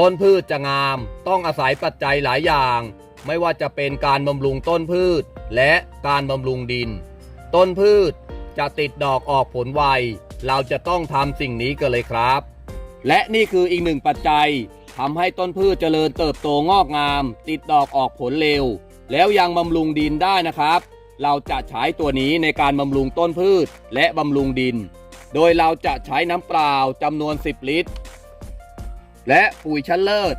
ต้นพืชจะงามต้องอาศัยปัจจัยหลายอย่าง ไม่ว่าจะเป็นการบำรุงต้นพืช และการบำรุงดิน ต้นพืชจะติดดอกออกผลไว เราจะต้องทำสิ่งนี้กันเลยครับ และนี่คืออีกหนึ่งปัจจัยทำให้ต้นพืชเจริญเติบโตงอกงาม ติดดอกออกผลเร็ว แล้วยังบำรุงดินได้นะครับ เราจะใช้ตัวนี้ในการบำรุงต้นพืชและบำรุงดิน โดยเราจะใช้น้ำเปล่าจำนวน 10 ลิตร และปุ๋ยชั้นเลิศ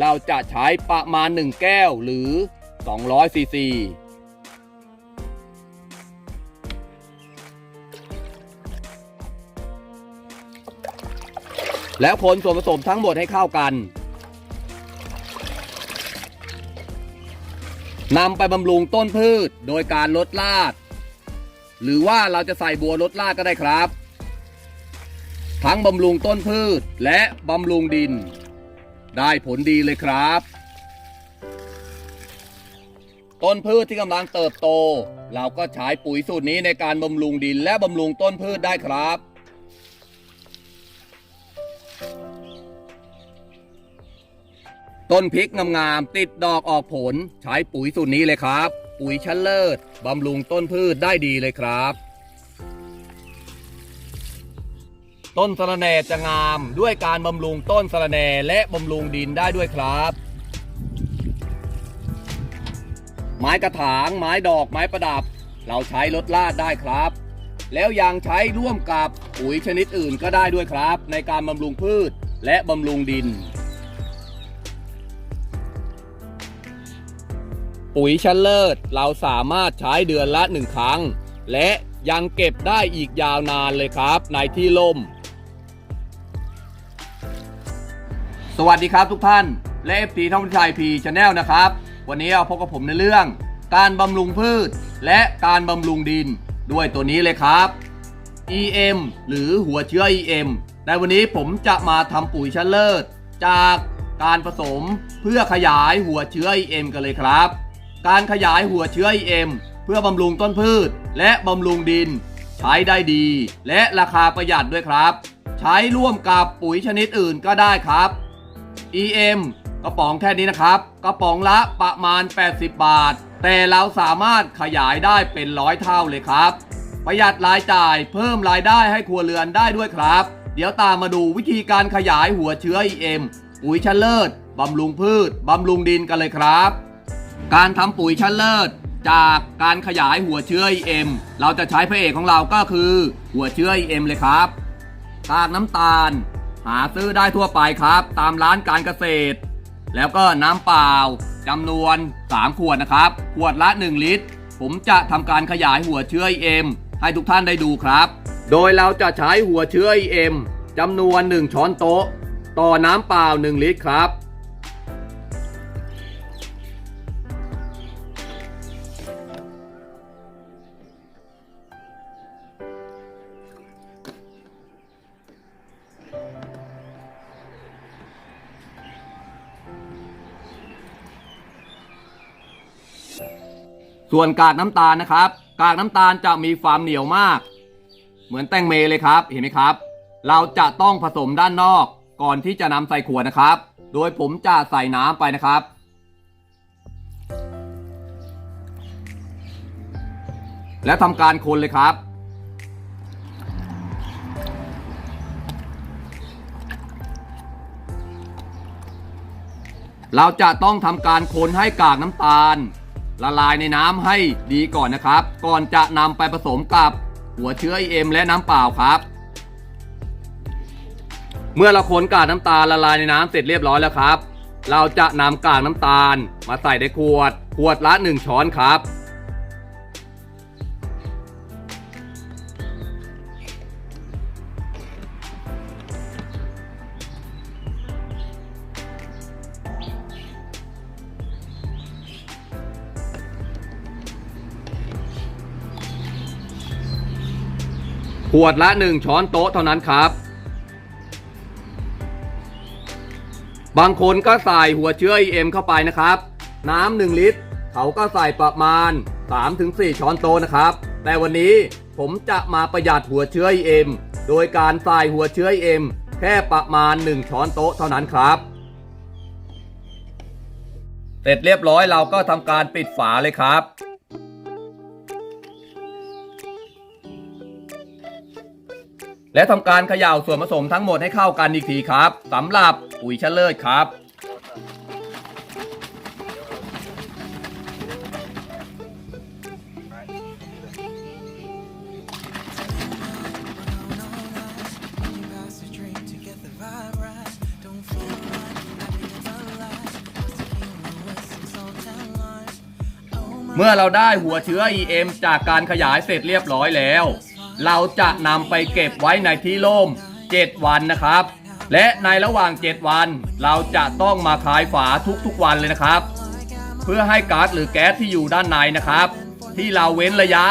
เราจะใช้ประมาณ 1 แก้วหรือ 200ซีซีแล้วคนส่วนผสมทั้งหมดให้เข้ากันนำไปบำรุงต้นพืชโดยการลดรากหรือว่าเราจะใส่บัวลดรากก็ได้ครับ ทั้งบำรุงต้นพืชและบำรุงดิน ได้ผลดีเลยครับ ต้นพืชที่กำลังเติบโต เราก็ใช้ปุ๋ยสูตรนี้ในการบำรุงดินและบำรุงต้นพืชได้ครับต้นพริกงามๆติดดอกออกผล ใช้ปุ๋ยสูตรนี้เลยครับ ปุ๋ยชั้นเลิศบำรุงต้นพืชได้ดีเลยครับ ต้นสะระแหน่จะงามด้วยการบำรุงต้นสะระแหน่และบำรุงดินได้ด้วยครับ ไม้กระถางไม้ดอกไม้ประดับ เราใช้ลดลาดได้ครับ แล้วยังใช้ร่วมกับปุ๋ยชนิดอื่นก็ได้ด้วยครับ ในการบำรุงพืชและบำรุงดิน ปุ๋ยชั้นเลิศเราสามารถใช้เดือนละหนึ่งครั้ง และยังเก็บได้อีกยาวนานเลยครับ ในที่ล่ม สวัสดีครับทุกท่านและเอฟทีท่องชัยพีชาแนลนะครับ วันนี้เอาพบกับผมในเรื่อง การบำรุงพืช และการบำรุงดิน ด้วยตัวนี้เลยครับ EM หรือหัวเชื้อ EM ในวันนี้ผมจะมาทำปุ๋ยชั้นเลิศ จากการผสมเพื่อขยายหัวเชื้อ EM กันเลยครับ การขยายหัวเชื้อ EM เพื่อบำรุงต้นพืช และบำรุงดิน ใช้ได้ดี และราคาประหยัดด้วยครับ ใช้ร่วมกับปุ๋ยชนิดอื่นก็ได้ครับ EM กระป๋องแค่นี้นะครับ กระป๋องละประมาณ 80 บาท แต่เราสามารถขยายได้เป็นร้อยเท่าเลยครับ ประหยัดรายจ่ายเพิ่มรายได้ให้ครัวเรือนได้ด้วยครับ เดี๋ยวตามมาดูวิธีการขยายหัวเชื้อ EM ปุ๋ยชั้นเลิศบำรุงพืชบำรุงดินกันเลยครับ การทำปุ๋ยชั้นเลิศจากการขยายหัวเชื้อ EM เราจะใช้พระเอกของเราก็คือ หัวเชื้อ EM เลยครับกากน้ำตาล หาซื้อได้ทั่วไปครับ ตามร้านการเกษตร แล้วก็น้ำเปล่าจำนวน 3 ขวดนะครับ ขวดละ 1 ลิตร ผมจะทำการขยายหัวเชื้อ EM ให้ทุกท่านได้ดูครับ โดยเราจะใช้หัวเชื้อ EM จำนวน 1 ช้อนโต๊ะ ต่อน้ำเปล่า 1 ลิตรครับ ส่วนกากน้ำตาลนะครับ กากน้ำตาลจะมีความเหนียวมาก เหมือนแตงเมเลยครับเห็นไหมครับ เราจะต้องผสมด้านนอกก่อนที่จะนำใส่ขวดนะครับ โดยผมจะใส่น้ำไปนะครับ แล้วทำการคนเลยครับเราจะต้องทำการคนให้กากน้ำตาล ละลายในน้ำให้ดีก่อนนะครับ ก่อนจะนำไปผสมกับหัวเชื้อ EM และน้ำเปล่าครับ เมื่อเราคนกากน้ำตาลละลายในน้ำเสร็จเรียบร้อยแล้วครับ เราจะนำกากน้ำตาลมาใส่ในขวด ขวดละ 1 ช้อนครับ ขวดละ 1 ช้อนโต๊ะเท่านั้นครับ บางคนก็ใส่หัวเชื้อ EM เข้าไปนะครับ น้ำ1ลิตร เขาก็ใส่ประมาณ 3-4 ช้อนโต๊ะนะครับ แต่วันนี้ผมจะมาประหยัดหัวเชื้อ EM โดยการใส่หัวเชื้อ EM แค่ประมาณ 1 ช้อนโต๊ะเท่านั้นครับ เสร็จเรียบร้อยเราก็ทำการปิดฝาเลยครับ และทำการเขย่าส่วนผสมทั้งหมดให้เข้ากันอีกทีครับสำหรับปุ๋ยชะเลิศครับ เมื่อเราได้หัวเชื้อ EM จากการขยายเสร็จเรียบร้อยแล้ว เราจะนำไปเก็บไว้ในที่ร่ม 7 วันนะครับ และในระหว่าง 7 วัน เราจะต้องมาคลายฝาทุกๆวันเลยนะครับ เพื่อให้ก๊าซหรือแก๊สที่อยู่ด้านในนะครับ ที่เราเว้นระยะ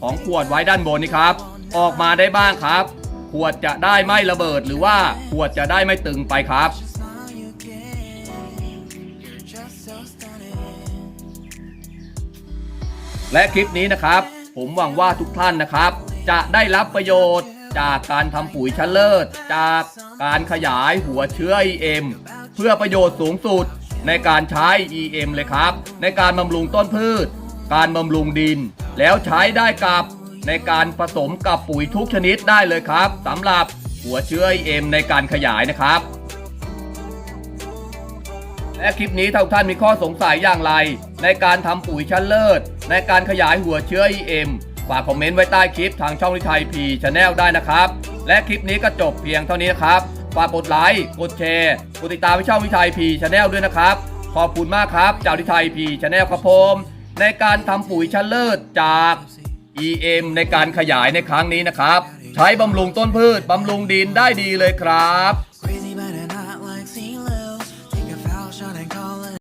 ของขวดไว้ด้านบนนี้ครับ ออกมาได้บ้างครับ ขวดจะได้ไม่ระเบิดหรือว่าขวดจะได้ไม่ตึงไปครับและคลิปนี้นะครับ ผมหวังว่าทุกท่านนะครับ จะได้รับประโยชน์ จากการทำปุ๋ยชั้นเลิศ จากการขยายหัวเชื้อ EM เพื่อประโยชน์สูงสุดในการใช้ EM เลยครับ ในการบำรุงต้นพืช การบำรุงดิน แล้วใช้ได้กับในการผสมกับปุ๋ยทุกชนิดได้เลยครับสำหรับหัวเชื้อ EM ในการขยายนะครับ และคลิปนี้ถ้าทุกท่านมีข้อสงสัยอย่างไร ในการทำปุ๋ยชั้นเลิศ ในการขยายหัวเชื้อ EM ฝากคอมเมนต์ไว้ใต้คลิปทางช่องวิทยพีชาแนลได้นะครับ และคลิปนี้ก็จบเพียงเท่านี้นะครับ ฝากกดไลค์ กดแชร์ กดติดตามช่องวิทยพีชาแนลด้วยนะครับ ขอบคุณมากครับจากวิทยพีชาแนลครับผม ในการทำปุ๋ยชั้นเลิศจาก EM ในการขยายในครั้งนี้นะครับ ใช้บำรุงต้นพืชบำรุงดินได้ดีเลยครับ